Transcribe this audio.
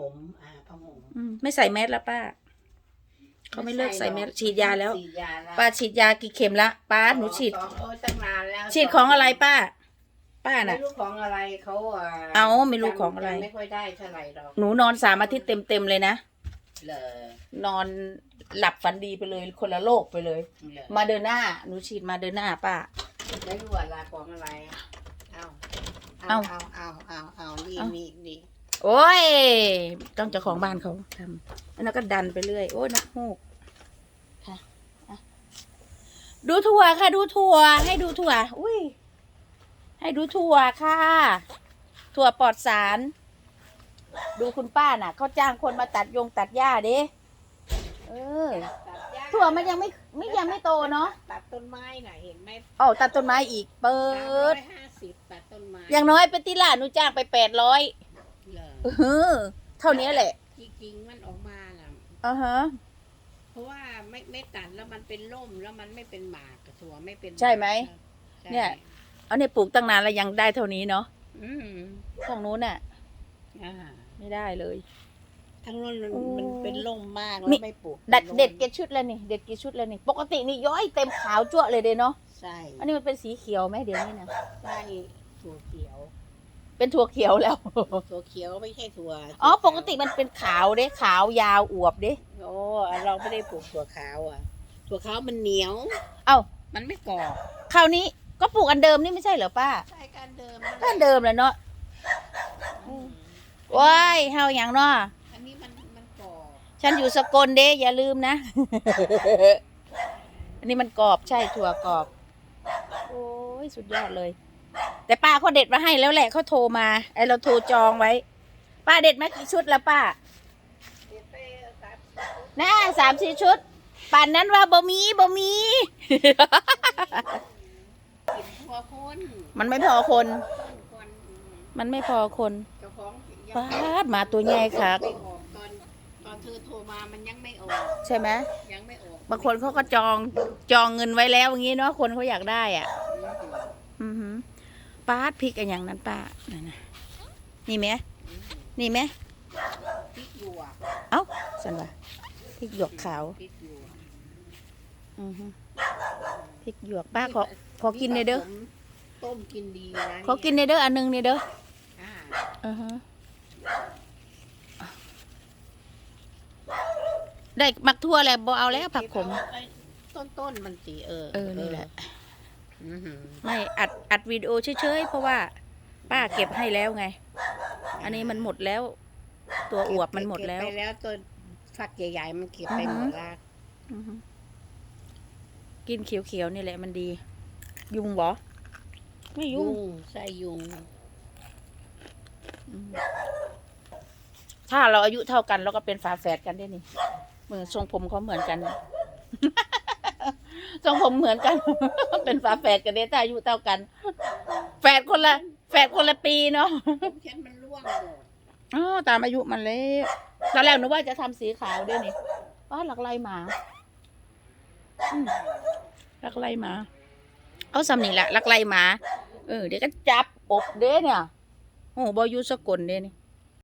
ผมอ่าผ้าห่มอืมไม่ใส่แมสแล้วป้า เขาไม่เลิกใส่แมสฉีดยาแล้ว ฉีดยาแล้วป้าฉีดยากี่เข็มละป้าหนูฉีด สองโอ้ยตั้งนานแล้วฉีดของอะไรป้า ป้าไม่น่ะ รู้ของอะไรเขาอะเอาไม่รู้ของอะไร จำไม่ค่อยได้เท่าไหร่หรอกหนูนอนสามอาทิตย์เต็มเต็มๆเลยนะ เหลอนอนหลับฝันดีไปเลยคนละโลกไปเลย เหลอมาเดินหน้าหนูฉีดมาเดินหน้าป้า ไม่รู้อะไรของอะไร เอาเอาเอาเอาเอาเอานี่เอานี่นี่ โอ้ย ต้องเจ้าของบ้านเขาทำแล้วก็ดันไปเรื่อย โอ้ยนักฮูกค่ะอะดูถั่วค่ะ ดูถั่ว ให้ดูถั่ว อุ้ย ให้ดูถั่วค่ะ ถั่วปลอดสาร ดูคุณป้าน่ะเขาจ้างคนมาตัดยงตัดหญ้าเด้เออตัดหญ้าถั่วมันยังไม่ไม่ยังไม่โตเนาะ ตัดต้นไม้น่ะเห็นไหมอ๋อตัดต้นไม้อีก เปิสามร้อด ยห้าสิบตัดต้นไม้ อย่างน้อยเป็นติล่าหนูจ้างไปแปดร้อย เหลอเออเท่านี้แหละ จริงๆมันออกมาน่ะ อ่าฮะ เพราะว่าไม่ไม่ตัดแล้วมันเป็นร่มแล้วมันไม่เป็นหมากถั่วไม่เป็นใช่ไหมใช่เนี่ย เอาเนี่ยปลูกตั้งนานแล้วยังได้เท่านี้เนาะอืมทางนู้นน่ะ อ่าไม่ได้เลย ทั้งนั้นมันโอ้มันเป็นร่มมากนี่แล้วไม่ปลูกดัดป็นร่มเด็ดกี่ชุดแล้วนี่ เด็ดกี่ชุดแล้วนี่ ปกตินี่ย้อยเต็มขาวจั่วะเลยเด้เนาะ ใช่อันนี้มันเป็นสีเขียวไหมเดี๋ยวนี้นะ ใช่ถั่วเขียว เป็นถั่วเขียวแล้ว ถั่วเขียวไม่ใช่ถั่วอ๋อถั่วปกติมันเป็นขาวเด้ขาวยาวอวบเด้โอ้เราไม่ได้ปลูกถั่วขาวอะ ถั่วขาวมันเหนียว เอ้า มันไม่กรอบคราวนี้ก็ปลูกอันเดิมนี่ไม่ใช่เหรอป้าใช่การเดิมก็อันเดิมแหล้วเนาะอืมว้ายเฮาอย่างเนาะอันนี้มันมันกรอบฉันอยู่สกลเด้อย่าลืมนะ อันนี้มันกรอบใช่ถั่วกรอบ โอ้ยสุดยอดเลย แต่ป้าเขาเด็ดมาให้แล้วแหละเขาโทรมาไอเราโทรจองไว้ ป้าเด็ดมากี่ชุดแล้วป้าน่าสามสี่ชุดป่านนั้นว่าบ่มีบ่มีกินทั่วคนมันไม่พอคน คนมันไม่พอคนเจ้าของยังป้าดมาตัวใหญ่ค่ะไม่ออกตอนตอนเธอโทรมามันยังไม่ออกใช่ไหม ยังไม่ออกบางคนเขาก็จองจองเงินไว้แล้วอย่างนี้เนาะคนเขาอยากได้อะ ป้าดพริกอันอย่างนั้นป้านั่นนะนี่ไหมนี่ไหมพริกหยวกเอ้าสันวะพริกหยวกขาวพริกหยวกอือหือพริกหยวกป้าขอขอกินเลยเด้อต้มกินดีนะขอกินเลยเด้ออันหนึงเลยเด้ออ่าอือหือได้มักทั่วแล้วบ่เอาแล้วผักขม ต้นต้นๆมันสีเออเออนี่แหละอือหือ ไม่อัดอัดวิดีโอเฉยๆ เพราะว่าป้าเก็บให้แล้วไง อันนี้มันหมดแล้ว ตัวอวบมันหมดแล้ว เก็บไปแล้วต้นฝักใหญ่ๆมันเก็บไปอือหหืมอดละอือหือกินเขียวๆนี่แหละมันดี ยุงบ่ไม่ยุยุงงใส่ยุงอืมถ้าเราอายุเท่ากันเราก็เป็นฝาแฝดกันได้นี่เหมือนทรงผมเขาเหมือนกัน ทรงผมเหมือนกัน เป็นฝาแฝดกันเด้ถ้าอายุเท่ากัน แฝดคนละแฝดคนละปีเนาะผมฉันมันร่วงหมดอ๋อตามอายุมันแล้วตอนแรกนึกว่าจะทำสีขาวด้วยนี่ว้าหลักไล่หมาอืมหลักไล่หมาเอาสำนี่แหละหลักไล่หมา เออเดี๋ยวก็จับอบเด้เนี่ยโอ้บอยูสกลเด้นี่